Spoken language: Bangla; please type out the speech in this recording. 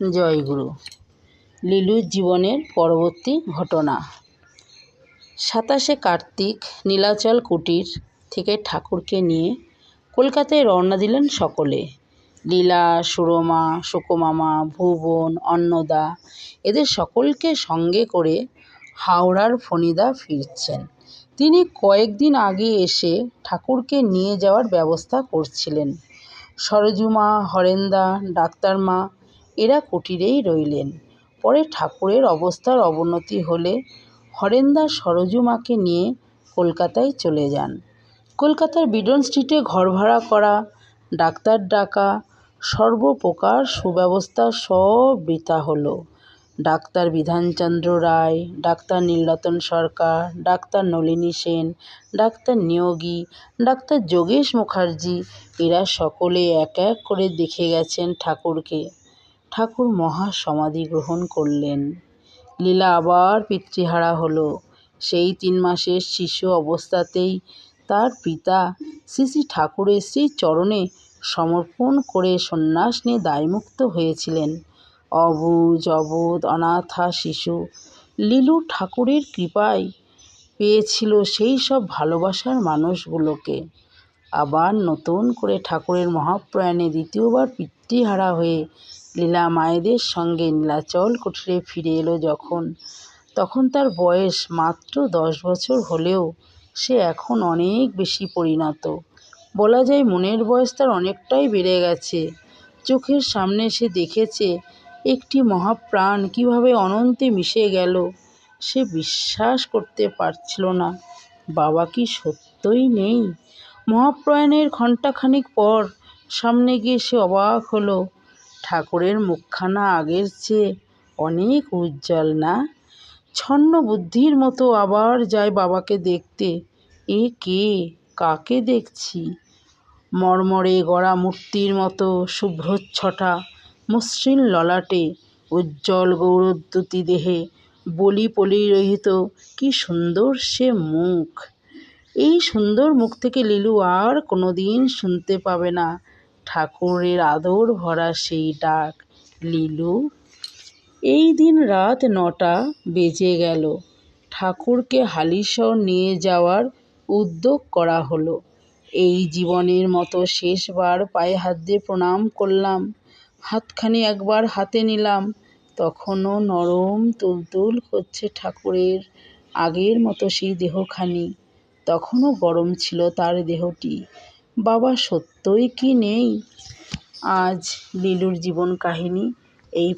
জয়গুরু। লিলুর জীবনের পরবর্তী ঘটনা। সাতাশে কার্তিক নীলাচল কুটির থেকে ঠাকুরকে নিয়ে কলকাতায় রওনা দিলেন সকলে। লীলা, সুরমা, সুকোমামা, ভুবন, অন্নদা এদের সকলকে সঙ্গে করে হাওড়ার ফণিদা ফিরছেন। তিনি কয়েকদিন আগে এসে ঠাকুরকে নিয়ে যাওয়ার ব্যবস্থা করছিলেন। সরজুমা, হরেন্দা, ডাক্তারমা এরা কুটিরেই রইলেন। পরে ঠাকুরের অবস্থার অবনতি হলে হরেন্দা সরজুমাকে নিয়ে কলকাতায় চলে যান। কলকাতার বিডন স্ট্রিটে ঘর ভাড়া করা, ডাক্তার ডাকা, সর্বপ্রকার সুব্যবস্থা সব বৃথা হলো। Doctor Bidhan Chandra Roy, doctor Nilratan Sarkar, doctor Nalini Sen, doctor Niyogi, doctor Jogesh Mukherjee, এরা সকলে এক এক করে দেখে গেছেন ঠাকুরকে। ঠাকুর মহা সমাধি গ্রহণ করলেন। লীলা আবার পিতৃহারা হলো। সেই তিন মাসের শিশু অবস্থাতেই তার পিতা শ্রী শ্রী ঠাকুরের শ্রী চরণে সমর্পণ করে সন্ন্যাস নিয়ে দায়মুক্ত হয়েছিলেন। অবুঝ অবোধ, অনাথা শিশু লিলু ঠাকুরের কৃপায় পেয়েছিল সেই সব ভালোবাসার মানুষগুলোকে। আবার নতুন করে ঠাকুরের মহাপ্রয়াণে দ্বিতীয়বার পিতৃহারা হয়ে লীলা মায়েদের সঙ্গে নীলাচল কুঠিরে ফিরে এলো যখন। তখন তার বয়স মাত্র দশ বছর হলেও সে এখন অনেক বেশি পরিণত। বলা যায় মনের বয়স তার অনেকটাই বেড়ে গেছে। চোখের সামনে সে দেখেছে একটি মহাপ্রাণ কীভাবে অনন্তে মিশে গেল। সে বিশ্বাস করতে পারছিল না, বাবা কি সত্যই নেই? মহাপ্রয়াণের ঘণ্টাখানিক পর সামনে গিয়ে সে অবাক হলো। ঠাকুরের মুখখানা আগের চেয়ে অনেক উজ্জ্বল না? ছন্ন বুদ্ধির মতো আবার যায় বাবাকে দেখতে। এ কে? কাকে দেখছি? মর্মরে গড়া মূর্তির মতো শুভ্রচ্ছটা, মসৃণ ললাটে, উজ্জ্বল গৌরদ্যুতি দেহে, বলি পরিরহিত কি সুন্দর সে মুখ। এই সুন্দর মুখ থেকে লিলু আর কোনোদিন শুনতে পাবে না। ঠাকুরের আদর ভরা সেই ডাক, লিলু। এই দিন রাত নটা বেজে গেল। ঠাকুরকে হালিশহর নিয়ে যাওয়ার উদ্যোগ করা হলো। এই জীবনের মতো শেষবার পায়ে হাত দিয়ে প্রণাম করলাম। হাতখানি একবার হাতে নিলাম। তখনও নরম তুলতুল করছে ঠাকুরের আগের মতো সেই দেহখানি। তখনও গরম ছিল তার দেহটি। বাবা সত্যই কি নেই? আজ লিলুর জীবন কাহিনি এই